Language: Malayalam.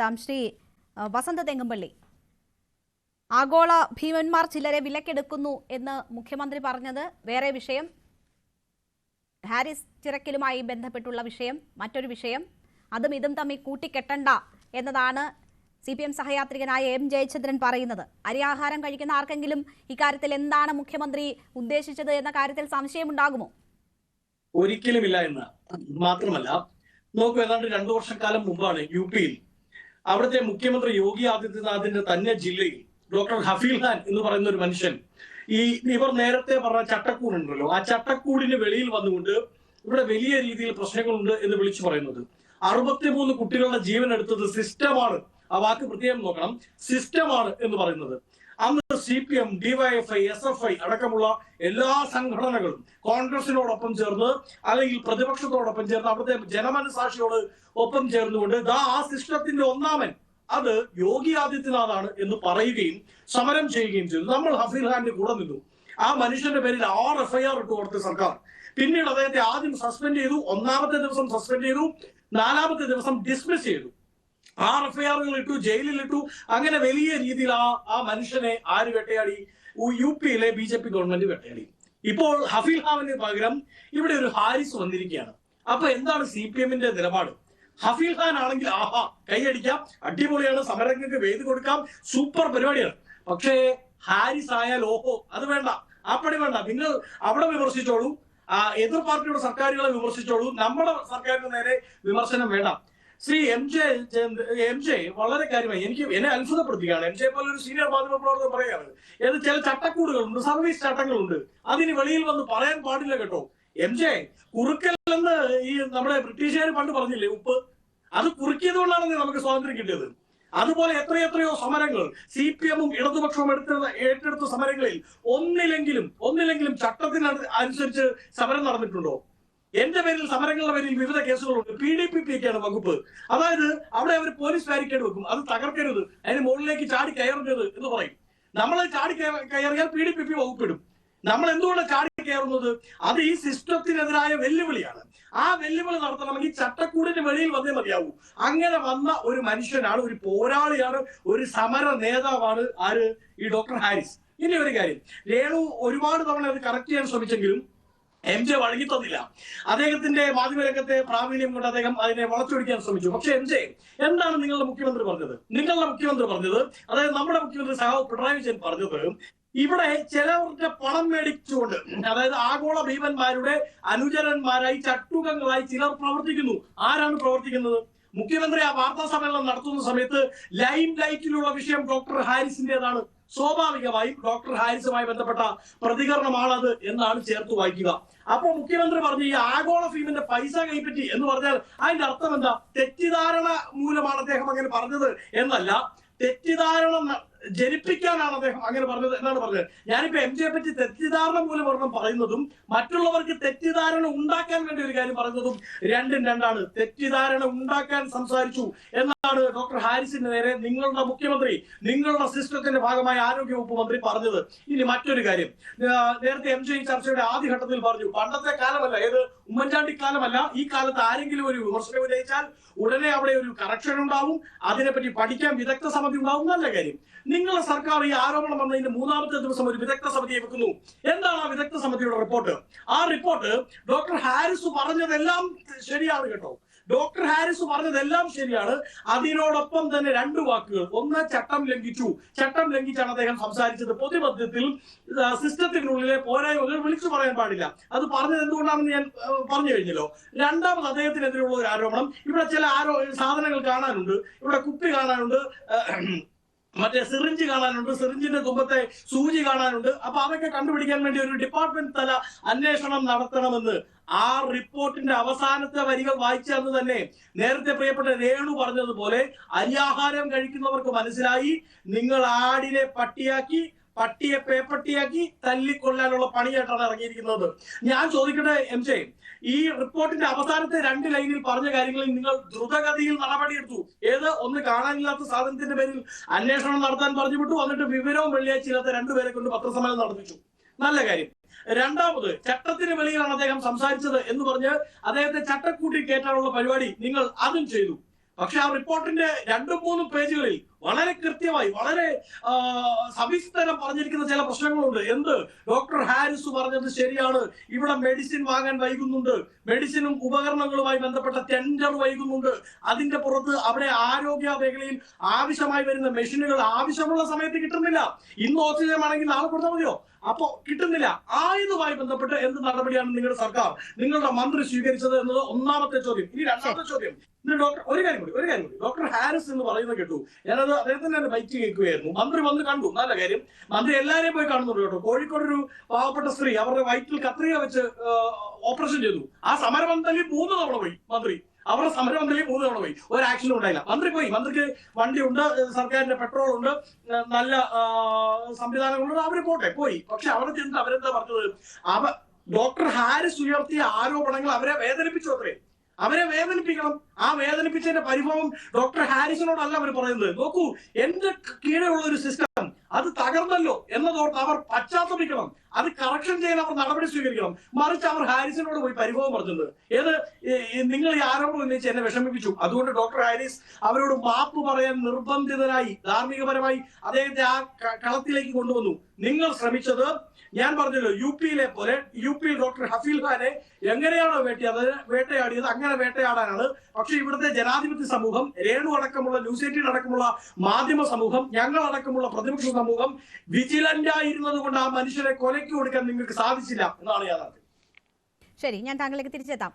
താം ശ്രീ വസന്ത തെങ്ങുംപള്ളി. ആഗോള ഭീമന്മാർ ചിലരെ വിലക്കെടുക്കുന്നു എന്ന് മുഖ്യമന്ത്രി പറഞ്ഞത് വേറെ വിഷയം. ഹാരിസ് ചിറക്കലുമായി ബന്ധപ്പെട്ടുള്ള വിഷയം മറ്റൊരു വിഷയം. അതും ഇതും തമ്മിൽ കൂട്ടിക്കെട്ടണ്ട എന്നതാണ് സി പി എം സഹയാത്രികനായ എം ജയചന്ദ്രൻ പറയുന്നത്. അരിയാഹാരം കഴിക്കുന്ന ആർക്കെങ്കിലും ഇക്കാര്യത്തിൽ എന്താണ് മുഖ്യമന്ത്രി ഉദ്ദേശിച്ചത് എന്ന കാര്യത്തിൽ സംശയമുണ്ടാകുമോ? ഒരിക്കലുമില്ല എന്ന് മാത്രമല്ല. നോക്കൂ ഏതാണ്ട് രണ്ടു വർഷക്കാലം മുമ്പാണ് യു പിയിൽ അവിടുത്തെ മുഖ്യമന്ത്രി യോഗി ആദിത്യനാഥിന്റെ തന്നെ ജില്ലയിൽ ഡോക്ടർ ഹഫീൽ ഖാൻ എന്ന് പറയുന്ന ഒരു മനുഷ്യൻ ഈ ഇവർ നേരത്തെ പറഞ്ഞ ചട്ടക്കൂടുണ്ടല്ലോ ആ ചട്ടക്കൂടിന് വെളിയിൽ വന്നുകൊണ്ട് ഇവിടെ വലിയ രീതിയിൽ പ്രശ്നങ്ങളുണ്ട് എന്ന് വിളിച്ചു പറയുന്നത്. അറുപത്തിമൂന്ന് കുട്ടികളുടെ ജീവൻ എടുത്തത് സിസ്റ്റമാണ്. ആ വാക്ക് പ്രത്യേകം നോക്കണം. സിസ്റ്റമാണ് എന്ന് പറയുന്നത്. അന്ന് C P M DYFI S F I അടക്കമുള്ള എല്ലാ സംഘടനകളും കോൺഗ്രസിനോടൊപ്പം ചേർന്ന് അല്ലെങ്കിൽ പ്രതിപക്ഷത്തോടൊപ്പം ചേർന്ന് അവിടുത്തെ ജനമനസാക്ഷിയോട് ഒപ്പം ചേർന്നുകൊണ്ട് ദാ ആ സിസ്റ്റത്തിന്റെ ഒന്നാമൻ അത് യോഗി ആദിത്യനാഥാണ് എന്ന് പറയുകയും സമരം ചെയ്യുകയും ചെയ്തു. നമ്മൾ ഹഫീൽ ഖാന്റെ കൂടെ നിന്നു. ആ മനുഷ്യന്റെ പേരിൽ ആറ് എഫ്ഐആർ ഇട്ട് കൊടുത്ത സർക്കാർ. പിന്നീട് അദ്ദേഹത്തെ ആദ്യം സസ്പെൻഡ് ചെയ്തു ഒന്നാമത്തെ ദിവസം സസ്പെൻഡ് ചെയ്തു നാലാമത്തെ ദിവസം ഡിസ്മിസ് ചെയ്തു. ആറ് എഫ്ഐആറുകൾ ഇട്ടു ജയിലിൽ ഇട്ടു. അങ്ങനെ വലിയ രീതിയിൽ ആ ആ മനുഷ്യനെ ആര് വെട്ടയാടി? യു പിയിലെ ബി ജെ പി ഗവൺമെന്റ് വെട്ടയാടി. ഇപ്പോൾ ഹഫീൽ ഹാമിന് പകരം ഇവിടെ ഒരു ഹാരിസ് വന്നിരിക്കുകയാണ്. അപ്പൊ എന്താണ് സി പി എമ്മിന്റെ നിലപാട്? ഹഫീൽ ഖാൻ ആണെങ്കിൽ ആഹാ കൈയടിക്കാം അടിപൊളിയാണ് സമരങ്ങൾക്ക് വേദി കൊടുക്കാം സൂപ്പർ പരിപാടിയാണ്. പക്ഷേ ഹാരിസ് ആയാൽ ഓഹോ അത് വേണ്ട ആ പണി വേണ്ട. നിങ്ങൾ അവിടെ വിമർശിച്ചോളൂ. എതിർ പാർട്ടിയുടെ സർക്കാരുകളെ വിമർശിച്ചോളൂ. നമ്മുടെ സർക്കാരിന് നേരെ വിമർശനം വേണ്ട. Shri M J M J വളരെ കാര്യമായി എനിക്ക് എന്നെ അത്ഭുതപ്പെടുത്തുകയാണ്. എം ജെ പോലെ ഒരു സീനിയർ മാധ്യമ പ്രവർത്തകർ പറയുകയാണ് ഏത് ചില ചട്ടക്കൂടുകളുണ്ട് സർവീസ് ചട്ടങ്ങളുണ്ട്. അതിന് വെളിയിൽ വന്ന് പറയാൻ പാടില്ല കേട്ടോ. എം ജെ കുറുക്കൽ കുറുക്കല്ലെന്ന് ഈ നമ്മുടെ ബ്രിട്ടീഷുകാർ പണ്ട് പറഞ്ഞില്ലേ ഉപ്പ്? അത് കുറുക്കിയത് കൊണ്ടാണ് നമുക്ക് സ്വാതന്ത്ര്യം കിട്ടിയത്. അതുപോലെ എത്രയെത്രയോ സമരങ്ങൾ സി പി എമ്മും ഇടതുപക്ഷവും എടുത്ത ഏറ്റെടുത്ത സമരങ്ങളിൽ ഒന്നിലെങ്കിലും ഒന്നിലെങ്കിലും ചട്ടത്തിന് അനുസരിച്ച് സമരം നടന്നിട്ടുണ്ടോ? എന്റെ പേരിൽ സമരങ്ങളുടെ പേരിൽ വിവിധ കേസുകളുണ്ട്. പി ഡി പി പി ഒക്കെയാണ് വകുപ്പ്. അതായത് അവിടെ അവർ പോലീസ് ബാരിക്കേഡ് വെക്കും. അത് തകർക്കരുത്. അതിന് മുകളിലേക്ക് ചാടി കയറരുത് എന്ന് പറയും. നമ്മൾ ചാടി കയറിയാൽ പി ഡി പി പി വകുപ്പിടും. നമ്മൾ എന്തുകൊണ്ട് ചാടി കയറുന്നത്? അത് ഈ സിസ്റ്റത്തിനെതിരായ വെല്ലുവിളിയാണ്. ആ വെല്ലുവിളി നടത്തണമെങ്കിൽ ചട്ടക്കൂടിന് വെളിയിൽ വന്നേ മതിയാവൂ. അങ്ങനെ വന്ന ഒരു മനുഷ്യനാണ് ഒരു പോരാളിയാണ് ഒരു സമര നേതാവാണ് ആര്? ഈ ഡോക്ടർ ഹാരിസ്. ഇനി ഒരു കാര്യം. രേണു ഒരുപാട് തവണ അത് കറക്റ്റ് ചെയ്യാൻ ശ്രമിച്ചെങ്കിലും എം ജെ വഴങ്ങി തന്നില്ല. അദ്ദേഹത്തിന്റെ മാധ്യമരംഗത്തെ പ്രാവീണ്യം കൊണ്ട് അദ്ദേഹം അതിനെ വളച്ചൊടിക്കാൻ ശ്രമിച്ചു. പക്ഷെ എം ജെ എന്താണ് നിങ്ങളുടെ മുഖ്യമന്ത്രി പറഞ്ഞത്? നിങ്ങളുടെ മുഖ്യമന്ത്രി പറഞ്ഞത് അതായത് നമ്മുടെ മുഖ്യമന്ത്രി സഹാവ് പിണറായി വിജയൻ പറഞ്ഞത് ഇവിടെ ചിലവരുടെ പണം മേടിച്ചുകൊണ്ട് അതായത് ആഗോള ഭീമന്മാരുടെ അനുചരന്മാരായി ചട്ടുകങ്ങളായി ചിലർ പ്രവർത്തിക്കുന്നു. ആരാണ് പ്രവർത്തിക്കുന്നത്? മുഖ്യമന്ത്രി ആ വാർത്താ സമ്മേളനം നടത്തുന്ന സമയത്ത് ലൈം ലൈറ്റിലുള്ള വിഷയം ഡോക്ടർ ഹാരിസിന്റേതാണ്. സ്വാഭാവികമായും ഡോക്ടർ ഹാരിസുമായി ബന്ധപ്പെട്ട പ്രതികരണമാണത് എന്നാണ് ചേർത്ത് വായിക്കുക. അപ്പോൾ മുഖ്യമന്ത്രി പറഞ്ഞു ഈ ആഗോള ഫീമിന്റെ പൈസ കൈപ്പറ്റി എന്ന് പറഞ്ഞാൽ അതിന്റെ അർത്ഥം എന്താ? തെറ്റിദ്ധാരണ മൂലമാണ് അദ്ദേഹം അങ്ങനെ പറഞ്ഞത് എന്നല്ല. തെറ്റിദ്ധാരണ ജനിപ്പിക്കാനാണ് അദ്ദേഹം അങ്ങനെ പറഞ്ഞത് എന്നാണ് പറഞ്ഞത്. ഞാനിപ്പോ എം ജിയെ പറ്റി തെറ്റിദ്ധാരണ മൂലം ഒരെണ്ണം പറയുന്നതും മറ്റുള്ളവർക്ക് തെറ്റിദ്ധാരണ ഉണ്ടാക്കാൻ വേണ്ടി ഒരു കാര്യം പറയുന്നതും രണ്ടും രണ്ടാണ്. തെറ്റിദ്ധാരണ ഉണ്ടാക്കാൻ സംസാരിച്ചു എന്നാണ് ഡോക്ടർ ഹാരിസിന്റെ നേരെ നിങ്ങളുടെ മുഖ്യമന്ത്രി നിങ്ങളുടെ സിസ്റ്റത്തിന്റെ ഭാഗമായ ആരോഗ്യവകുപ്പ് മന്ത്രി പറഞ്ഞത്. ഇനി മറ്റൊരു കാര്യം. നേരത്തെ എം ജി ചർച്ചയുടെ ആദ്യഘട്ടത്തിൽ പറഞ്ഞു. പണ്ടത്തെ കാലമല്ല ഏത് ഉമ്മൻചാണ്ടി കാലമല്ല. ഈ കാലത്ത് ആരെങ്കിലും ഒരു വിമർശനം ഉന്നയിച്ചാൽ ഉടനെ അവിടെ ഒരു കറക്ഷൻ ഉണ്ടാവും. അതിനെപ്പറ്റി പഠിക്കാൻ വിദഗ്ധ സമിതി ഉണ്ടാവും. നല്ല കാര്യം. നിങ്ങളെ സർക്കാർ ഈ ആരോപണം വന്നതിന്റെ മൂന്നാമത്തെ ദിവസം ഒരു വിദഗ്ധ സമിതിയെ വെക്കുന്നു. എന്താണ് ആ വിദഗ്ധ സമിതിയുടെ റിപ്പോർട്ട്? ആ റിപ്പോർട്ട് ഡോക്ടർ ഹാരിസ് പറഞ്ഞതെല്ലാം ശരിയാണ് കേട്ടോ. ഡോക്ടർ ഹാരിസ് പറഞ്ഞതെല്ലാം ശരിയാണ്. അതിനോടൊപ്പം തന്നെ രണ്ട് വാക്കുകൾ. ഒന്ന് ചട്ടം ലംഘിച്ചു. ചട്ടം ലംഘിച്ചാണ് അദ്ദേഹം സംസാരിച്ചത്. പൊതുമധ്യത്തിൽ സിസ്റ്റത്തിനുള്ളിലെ പോരായ്മകൾ വിളിച്ചു പറയാൻ പാടില്ല. അത് പറഞ്ഞത് എന്തുകൊണ്ടാണെന്ന് ഞാൻ പറഞ്ഞു കഴിഞ്ഞല്ലോ. രണ്ടാമത് അദ്ദേഹത്തിനെതിരെയുള്ള ഒരു ആരോപണം. ഇവിടെ ചില ആരോ സാധനങ്ങൾ കാണാനുണ്ട്. ഇവിടെ കുപ്പി കാണാനുണ്ട്. മറ്റേ സിറിഞ്ച് കാണാനുണ്ട് സിറിഞ്ചിന്റെ കുമ്പത്തെ സൂചി കാണാനുണ്ട്. അപ്പൊ അതൊക്കെ കണ്ടുപിടിക്കാൻ വേണ്ടി ഒരു ഡിപ്പാർട്ട്മെന്റ് തല അന്വേഷണം നടത്തണമെന്ന് ആ റിപ്പോർട്ടിന്റെ അവസാനത്തെ വരികൾ വായിച്ചെന്ന് തന്നെ നേരത്തെ പ്രിയപ്പെട്ട രേണു പറഞ്ഞതുപോലെ അരിയാഹാരം കഴിക്കുന്നവർക്ക് മനസ്സിലായി. നിങ്ങൾ ആടിനെ പട്ടിയാക്കി പട്ടിയെ പേപ്പട്ടിയാക്കി തല്ലിക്കൊല്ലാനുള്ള പണിയായിട്ടാണ് ഇറങ്ങിയിരിക്കുന്നത്. ഞാൻ ചോദിക്കട്ടെ എം ജെ ഈ റിപ്പോർട്ടിന്റെ അവസാനത്തെ രണ്ട് ലൈനിൽ പറഞ്ഞ കാര്യങ്ങളിൽ നിങ്ങൾ ദ്രുതഗതിയിൽ നടപടിയെടുത്തു. ഏത്? ഒന്ന് കാണാനില്ലാത്ത സാധനത്തിന്റെ പേരിൽ അന്വേഷണം നടത്താൻ പറഞ്ഞു വിട്ടു. എന്നിട്ട് വിവരവും വെള്ളിയാഴ്ച ഇല്ലാത്ത രണ്ടുപേരെ കൊണ്ട് പത്രസമ്മേളനം നടത്തിച്ചു നല്ല കാര്യം. രണ്ടാമത് ചട്ടത്തിന് വെളിയിലാണ് അദ്ദേഹം സംസാരിച്ചത് എന്ന് പറഞ്ഞ് അദ്ദേഹത്തെ ചട്ടക്കൂട്ടി കയറ്റാനുള്ള പരിപാടി നിങ്ങൾ അതും ചെയ്തു. പക്ഷെ ആ റിപ്പോർട്ടിന്റെ രണ്ടും മൂന്നും പേജുകളിൽ വളരെ കൃത്യമായി വളരെ സവിസ്തരം പറഞ്ഞിരിക്കുന്ന ചില പ്രശ്നങ്ങളുണ്ട്. എന്ത്? ഡോക്ടർ ഹാരിസ് പറഞ്ഞത് ശരിയാണ്. ഇവിടെ മെഡിസിൻ വാങ്ങാൻ വൈകുന്നുണ്ട്. മെഡിസിനും ഉപകരണങ്ങളുമായി ബന്ധപ്പെട്ട ടെൻഡർ വൈകുന്നുണ്ട്. അതിന്റെ പുറത്ത് അവിടെ ആരോഗ്യ മേഖലയിൽ ആവശ്യമായി വരുന്ന മെഷീനുകൾ ആവശ്യമുള്ള സമയത്ത് കിട്ടുന്നില്ല. ഇന്ന് ഓക്സിജൻ ആണെങ്കിൽ നാളെ കൊടുത്താൽ മതിയോ? അപ്പോ കിട്ടുന്നില്ല. ആയതുമായി ബന്ധപ്പെട്ട് എന്ത് നടപടിയാണ് നിങ്ങളുടെ സർക്കാർ? നിങ്ങളുടെ മന്ത്രി സ്വീകരിച്ചത് എന്നത് ഒന്നാമത്തെ ചോദ്യം. ഇനി രണ്ടാമത്തെ ചോദ്യം. ഇന്ന് ഡോക്ടർ ഒരു കാര്യം കൂടി ഒരു കാര്യം കൂടി. ഡോക്ടർ ഹാരിസ് എന്ന് പറയുന്നത് കേട്ടു. ഞാനത് അദ്ദേഹത്തിന് തന്നെ ബൈറ്റ് കേൾക്കുകയായിരുന്നു മന്ത്രി വന്ന് കണ്ടു. നല്ല കാര്യം. മന്ത്രി എല്ലാവരെയും പോയി കാണുന്നുണ്ട് കേട്ടോ. കോഴിക്കോട് ഒരു പാവപ്പെട്ട സ്ത്രീ അവരുടെ വയറ്റിൽ കത്രിക വെച്ച് ഓപ്പറേഷൻ ചെയ്തു. ആ സമരപന്തലിൽ മൂന്ന് തവണ പോയി മന്ത്രി. അവരുടെ സമരമന്ത്രി മൂന്ന് തവണ പോയി. ഒരു ആക്ഷനും ഉണ്ടായില്ല. മന്ത്രി പോയി. മന്ത്രിക്ക് വണ്ടി ഉണ്ട് സർക്കാരിന്റെ പെട്രോൾ ഉണ്ട് നല്ല സംവിധാനങ്ങളുണ്ട്. അവർ പോട്ടെ പോയി. പക്ഷെ അവിടെ ചെന്ന് അവരെന്താ പറഞ്ഞത്? അവ ഡോക്ടർ ഹാരിസ് ഉയർത്തിയ ആരോപണങ്ങൾ അവരെ വേദനിപ്പിച്ചു അത്രേ. അവരെ വേദനിപ്പിക്കണം. ആ വേദനിപ്പിച്ചതിന്റെ പരിഭവം ഡോക്ടർ ഹാരിസിനോടല്ല അവർ പറയുന്നത്. നോക്കൂ എന്റെ കീഴെയുള്ള ഒരു സിസ്റ്റം അത് തകർന്നല്ലോ എന്നതോർത്ത് അവർ പശ്ചാത്തപിക്കണം. അത് കറക്ഷൻ ചെയ്യാൻ അവർ നടപടി സ്വീകരിക്കണം. മറിച്ച് അവർ ഹാരിസിനോട് പോയി പരിഭവം പറഞ്ഞത്. ഏത് നിങ്ങൾ ഈ ആരോപണം ഉന്നയിച്ച് എന്നെ വിഷമിപ്പിച്ചു. അതുകൊണ്ട് ഡോക്ടർ ഹാരിസ് അവരോട് മാപ്പ് പറയാൻ നിർബന്ധിതനായി ധാർമ്മികപരമായി അദ്ദേഹത്തെ ആ കളത്തിലേക്ക് കൊണ്ടുവന്നു. നിങ്ങൾ ശ്രമിച്ചത് ഞാൻ പറഞ്ഞല്ലോ യു പിയിലെ പോലെ യു പി ഡോക്ടർ ഹഫീൽ ഖാനെ എങ്ങനെയാണോ വേട്ടിയത് വേട്ടയാടിയത് അങ്ങനെ വേട്ടയാടാനാണ്. പക്ഷെ ഇവിടുത്തെ ജനാധിപത്യ സമൂഹം രേണു അടക്കമുള്ള ന്യൂസ് എയ്റ്റീൻ അടക്കമുള്ള മാധ്യമ സമൂഹം ഞങ്ങൾ അടക്കമുള്ള പ്രതിപക്ഷ സമൂഹം വിജിലന്റ് ആയിരുന്നത് കൊണ്ട് ആ മനുഷ്യരെ കൊലയ്ക്ക് കൊടുക്കാൻ നിങ്ങൾക്ക് സാധിച്ചില്ല എന്നാണ് യാഥാർത്ഥ്യം. ശരി ഞാൻ താങ്കളിലേക്ക് തിരിച്ചെത്താം.